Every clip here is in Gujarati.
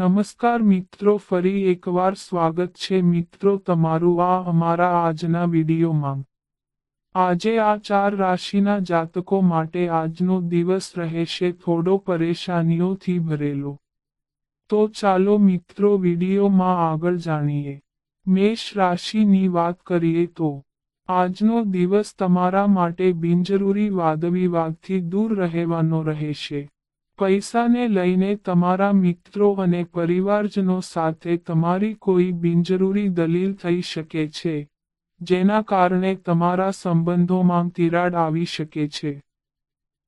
નમસ્કાર મિત્રો, ફરી એકવાર સ્વાગત છે મિત્રો તમારું આ અમારા આજના વિડીયોમાં. આજે આ ચાર રાશિના જાતકો માટે આજનો દિવસ રહેશે થોડો પરેશાનીઓથી ભરેલો. તો ચાલો મિત્રો વિડીયોમાં આગળ જાણીએ. મેષ રાશિની વાત કરીએ તો, આજનો દિવસ તમારા માટે બિનજરૂરી વાદવિવાદથી દૂર રહેવાનો રહેશે. પૈસાને લઈને તમારા મિત્રો અને પરિવારજનો સાથે તમારી કોઈ બિનજરૂરી દલીલ થઈ શકે છે, જેના કારણે તમારા સંબંધોમાં તિરાડ આવી શકે છે.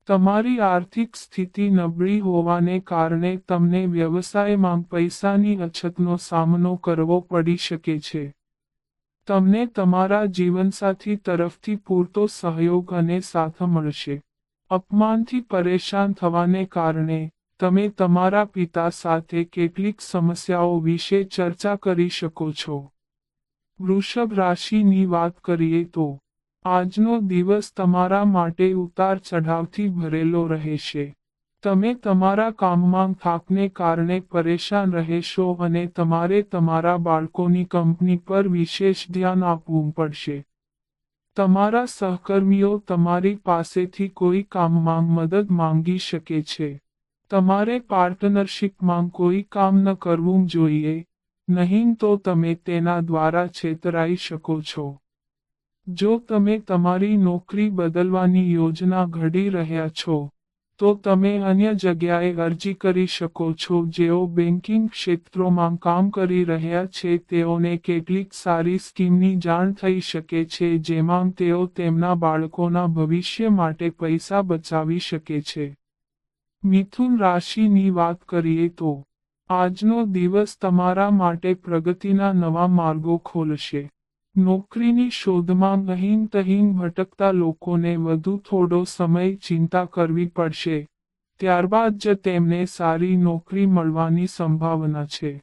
તમારી આર્થિક સ્થિતિ નબળી હોવાને કારણે તમને વ્યવસાયમાં પૈસાની અછતનો સામનો કરવો પડી શકે છે. તમને તમારા જીવનસાથી તરફથી પૂરતો સહયોગ અને સાથ મળશે. અપમાનથી પરેશાન થવાને કારણે, તમે તમારા પિતા સાથે કેટલીક સમસ્યાઓ વિશે ચર્ચા કરી શકો છો. વૃષભ રાશિની વાત કરીએ તો, આજનો દિવસ તમારા માટે ઉતાર ચઢાવથી ભરેલો રહેશે. તમે તમારા કામમાં થાકને કારણે પરેશાન રહેશો અને તમારે તમારા બાળકોની કંપની પર વિશેષ ધ્યાન આપવું પડશે. તમારા સહકર્મીઓ તમારી પાસેથી કોઈ કામમાં મદદ માંગી શકે છે. તમારે પાર્ટનરશિપમાં કોઈ કામ ન કરવું જોઈએ, નહીં તો તમે તેના દ્વારા છેતરાઈ શકો છો. જો તમે તમારી નોકરી બદલવાની યોજના ઘડી રહ્યા છો તો તમે અન્ય જગ્યાએ અરજી કરી શકો છો જેઓ બેન્કિંગ ક્ષેત્રોમાં કામ કરી રહ્યા છે, તેઓને કેટલીક સારી સ્કીમની જાણ થઈ શકે છે, જેમાં તેઓ તેમના બાળકોના ભવિષ્ય માટે પૈસા બચાવી શકે છે. મિથુન રાશિની વાત કરીએ તો, આજનો દિવસ તમારા માટે પ્રગતિના નવા માર્ગો ખોલશે. નોકરીની શોધમાં અહીં તહીં ભટકતા લોકોને વધુ થોડો સમય ચિંતા કરવી પડશે. ત્યારબાદ જ તેમને સારી નોકરી મળવાની સંભાવના છે.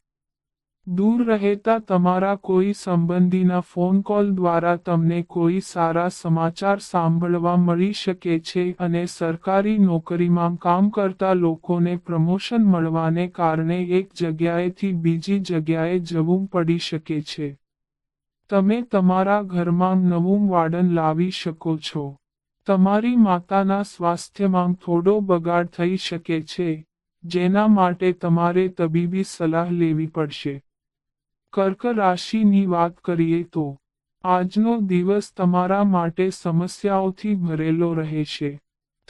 દૂર રહેતા તમારા કોઈ સંબંધીના ફોન કોલ દ્વારા તમને કોઈ સારા સમાચાર સાંભળવા મળી શકે છે અને સરકારી નોકરીમાં કામ કરતા લોકોને પ્રમોશન મળવાને કારણે એક જગ્યાએથી બીજી જગ્યાએ જવું પડી શકે છે. તમે તમારા ઘરમાં નવું વાડન લાવી શકો છો. તમારી માતાના સ્વાસ્થ્યમાં થોડો બગાડ થઈ શકે છે, જેના માટે તમારે તબીબી સલાહ લેવી પડશે. કર્ક રાશિની વાત કરીએ તો, આજનો દિવસ તમારા માટે સમસ્યાઓથી ભરેલો રહેશે.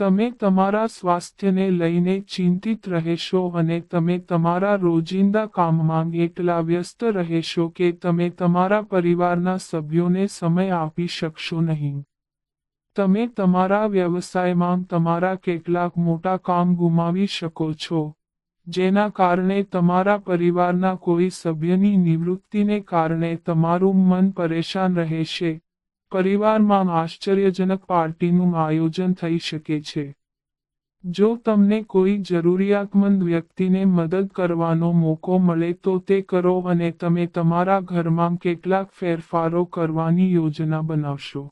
તમે તમારા સ્વાસ્થ્યને લઈને ચિંતિત રહેશો અને તમે તમારા રોજિંદા કામમાં એટલા વ્યસ્ત રહેશો કે તમે તમારા પરિવારના સભ્યોને સમય આપી શકશો નહીં. તમે તમારા વ્યવસાયમાં તમારા કેટલાક મોટા કામ ગુમાવી શકો છો, જેના કારણે તમારા પરિવારના કોઈ સભ્યની નિવૃત્તિને કારણે તમારું મન પરેશાન રહેશે. પરિવારમાં આશ્ચર્યજનક પાર્ટીનું આયોજન થઈ શકે છે. જો તમને કોઈ જરૂરિયાતમંદ વ્યક્તિને મદદ કરવાનો મોકો મળે તો તે કરો અને તમે તમારા ઘરમાં કેટલાક ફેરફારો કરવાની યોજના બનાવશો.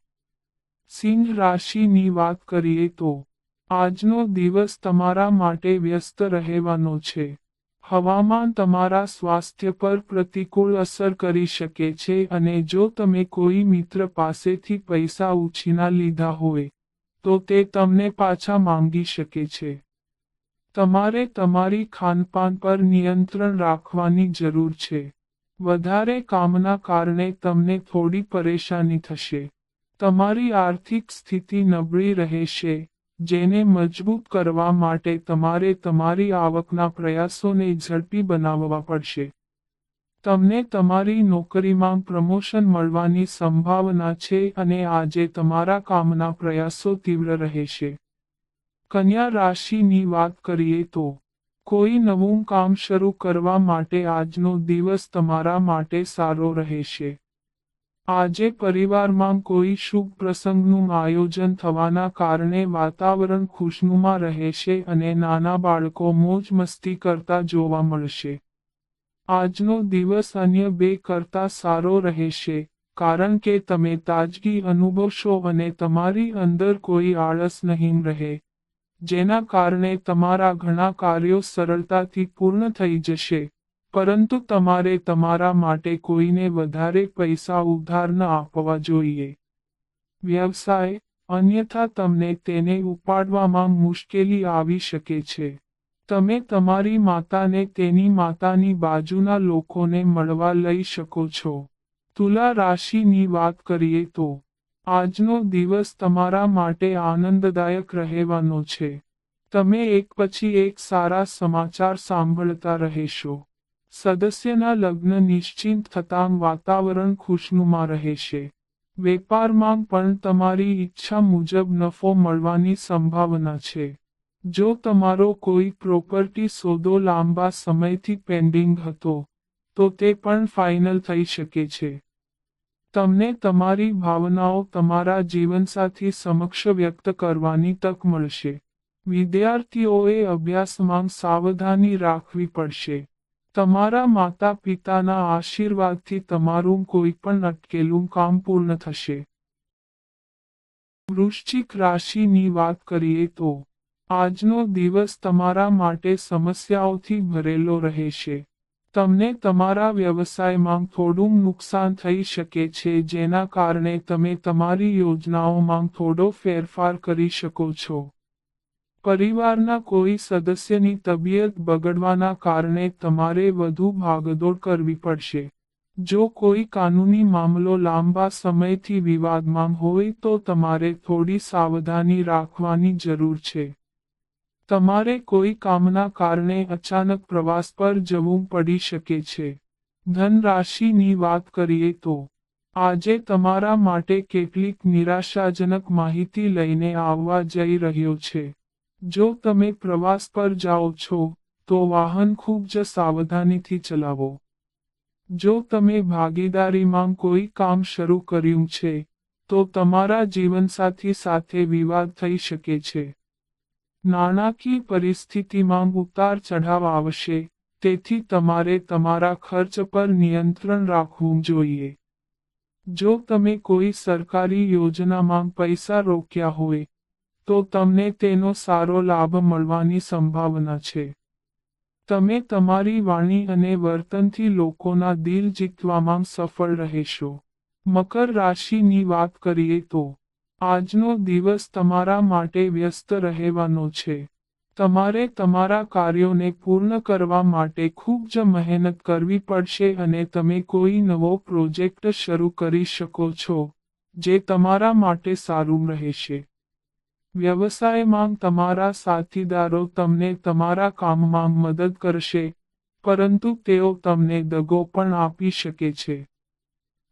સિંહ રાશિની વાત કરીએ તો, આજનો દિવસ તમારા માટે વ્યસ્ત રહેવાનો છે. હવામાન તમારા સ્વાસ્થ્ય પર પ્રતિકૂળ અસર કરી શકે છે અને જો તમે કોઈ મિત્ર પાસેથી પૈસા ઉછીના લીધા હોય, તો તે તમને પાછા માંગી શકે છે. તમારે તમારી ખાનપાન પર નિયંત્રણ રાખવાની જરૂર છે. વધારે કામના કારણે તમને થોડી પરેશાની થશે. તમારી આર્થિક સ્થિતિ નબળી રહેશે. જેને મજબૂત કરવા માટે તમારે તમારી આવકના પ્રયાસોને ઝડપી બનાવવા પડશે. તમને તમારી નોકરીમાં પ્રમોશન મળવાની સંભાવના છે અને આજે તમારા કામના પ્રયાસો તીવ્ર રહેશે. કન્યા રાશિની વાત કરીએ તો, કોઈ નવું કામ શરૂ કરવા માટે આજનો દિવસ તમારા માટે સારો રહેશે. આજે પરિવારમાં કોઈ શુભ પ્રસંગનું આયોજન થવાના કારણે વાતાવરણ ખુશનુમા રહેશે અને નાના બાળકો મોજ મસ્તી કરતા જોવા મળશે. આજનો દિવસ અન્ય બે કરતા સારો રહેશે, કારણ કે તમે તાજગી અનુભવશો અને તમારી અંદર કોઈ આળસ નહીં રહે, જેના કારણે તમારા ઘણા કાર્યો સરળતાથી પૂર્ણ થઈ જશે. પરંતુ તમારે તમારા માટે કોઈને વધારે પૈસા ઉધાર ન આપવા જોઈએ. વ્યવસાય, અન્યથા તમને તેને ઉપાડવામાં મુશ્કેલી આવી શકે છે. તમે તમારી માતાને તેની માતાની બાજુના લોકોને મળવા લઈ શકો છો. તુલા રાશિની વાત કરીએ તો, આજનો દિવસ તમારા માટે આનંદદાયક રહેવાનો છે. તમે એક પછી એક સારા સમાચાર સાંભળતા રહેશો. સદસ્યના લગ્ન નિશ્ચિંત થતાં વાતાવરણ ખુશનુમા રહેશે. વેપારમાં પણ તમારી ઈચ્છા મુજબ નફો મળવાની સંભાવના છે. જો તમારો કોઈ પ્રોપર્ટી સોદો લાંબા સમયથી પેન્ડિંગ હતો, તો તે પણ ફાઇનલ થઈ શકે છે. તમને તમારી ભાવનાઓ તમારા જીવનસાથી સમક્ષ વ્યક્ત કરવાની તક મળશે. વિદ્યાર્થીઓએ અભ્યાસમાં સાવધાની રાખવી પડશે. તમારા માતા પિતાના આશીર્વાદથી તમારું કોઈ પણ અટકેલું કામ પૂર્ણ થશે. વૃશ્ચિક રાશિની વાત કરીએ તો, આજનો દિવસ તમારા માટે સમસ્યાઓથી ભરેલો રહેશે. તમને તમારા વ્યવસાયમાં થોડું નુકસાન થઈ શકે છે, જેના કારણે તમે તમારી યોજનાઓમાં થોડો ફેરફાર કરી શકો છો. પરિવારના કોઈ સદસ્યની તબિયત બગડવાના કારણે તમારે વધુ ભાગદોડ કરવી પડશે. જો કોઈ કાનૂની મામલો લાંબા સમયથી વિવાદમાં હોય તો તમારે થોડી સાવધાની રાખવાની જરૂર છે. તમારે કોઈ કામના કારણે અચાનક પ્રવાસ પર જવું પડી શકે છે. ધન રાશિની વાત કરીએ તો, આજે તમારા માટે કેટલીક નિરાશાજનક માહિતી લઈને આવવા જઈ રહ્યો છે. જો તમે પ્રવાસ પર જાઓ છો, તો વાહન ખૂબ જ સાવધાનીથી ચલાવો. જો તમે ભાગીદારીમાં કોઈ કામ શરૂ કર્યું છે, તો તમારા જીવનસાથી સાથે વિવાદ થઈ શકે છે. નાણાકીય પરિસ્થિતિમાં ઉતાર ચઢાવ આવશે, તેથી તમારે તમારા ખર્ચ પર નિયંત્રણ રાખવું જોઈએ. જો તમે કોઈ સરકારી યોજનામાં પૈસા રોક્યા હોય તો તમને તેનો સારો લાભ મળવાની સંભાવના છે. તમે તમારી વાણી અને વર્તનથી લોકોના દિલ જીતવામાં સફળ રહેશો. મકર રાશિની વાત કરીએ તો, આજનો દિવસ તમારા માટે વ્યસ્ત રહેવાનો છે. તમારે તમારા કાર્યોને પૂર્ણ કરવા માટે ખૂબ જ મહેનત કરવી પડશે અને તમે કોઈ નવો પ્રોજેક્ટ શરૂ કરી શકો છો, જે તમારા માટે સારું રહેશે. વ્યવસાયમાં તમારા સાથીદારો તમને તમારા કામમાં મદદ કરશે, પરંતુ તેઓ તમને દગો પણ આપી શકે છે.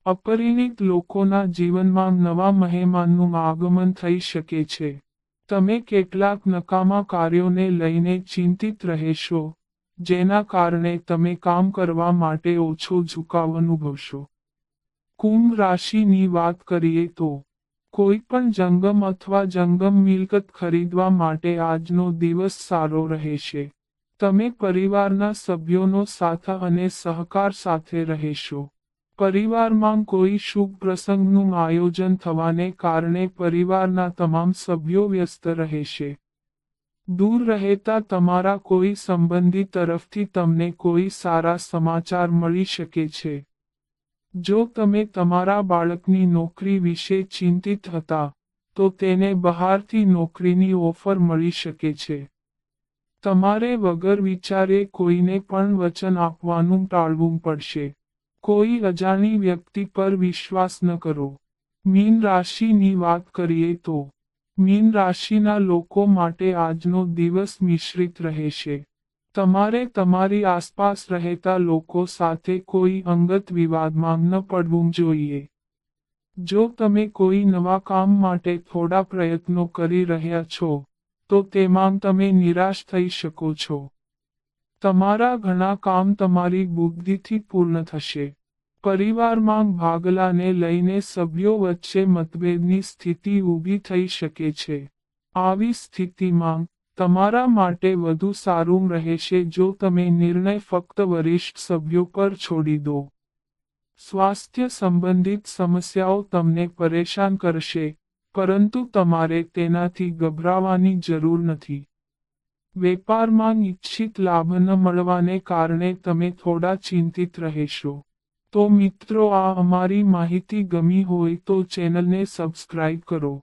અપરિણિત લોકોના જીવનમાં નવા મહેમાનનું આગમન થઈ શકે છે. તમે કેટલાક નકામા કાર્યોને લઈને ચિંતિત રહેશો, જેના કારણે તમે કામ કરવા માટે ઓછો ઝુકાવ અનુભવશો. કુંભ રાશિની વાત કરીએ તો કોઈ પણ જંગમ અથવા જંગમ મિલકત ખરીદવા માટે આજનો દિવસ સારો રહેશે. તમે પરિવારના સભ્યોનો સાથ અને સહકાર સાથે રહેશો. પરિવારમાં કોઈ શુભ પ્રસંગનું આયોજન થવાને કારણે પરિવારના તમામ સભ્યો વ્યસ્ત રહેશે. દૂર રહેતા તમારા કોઈ સંબંધી તરફથી તમને કોઈ સારા સમાચાર મળી શકે છે. જો તમે તમારા બાળકની નોકરી વિશે ચિંતિત હતા, તો તેને બહારથી નોકરીની ઓફર મળી શકે છે. તમારે વગર વિચારે કોઈને પણ વચન આપવાનું ટાળવું પડશે. કોઈ અજાણી વ્યક્તિ પર વિશ્વાસ ન કરો. મીન રાશિની વાત કરીએ તો, મીન રાશિના લોકો માટે આજનો દિવસ મિશ્રિત રહેશે. તમારે તમારી આસપાસ રહેતા લોકો સાથે કોઈ અંગત વિવાદમાં ન પડવું જોઈએ. જો તમે કોઈ નવા કામ માટે થોડા પ્રયત્નો કરી રહ્યા છો, તો તેમાં તમે નિરાશ થઈ શકો છો. તમારા ઘણા કામ તમારી બુદ્ધિથી પૂર્ણ થશે. પરિવારમાં ભાગલાને લઈને સભ્યો વચ્ચે મતભેદની સ્થિતિ ઊભી થઈ શકે છે. આવી સ્થિતિમાં તમારા માટે વધુ સારું રહેશે જો તમે નિર્ણય ફક્ત વરિષ્ઠ સભ્યો પર છોડી દો. સ્વાસ્થ્ય સંબંધિત સમસ્યાઓ તમને પરેશાન કરશે, પરંતુ તમારે તેનાથી ગભરાવાની જરૂર નથી. વેપારમાં ઇચ્છિત લાભ ન મળવાને કારણે તમે થોડા ચિંતિત રહેશો. તો મિત્રો, આ અમારી માહિતી ગમી હોય તો ચેનલને સબસ્ક્રાઇબ કરો.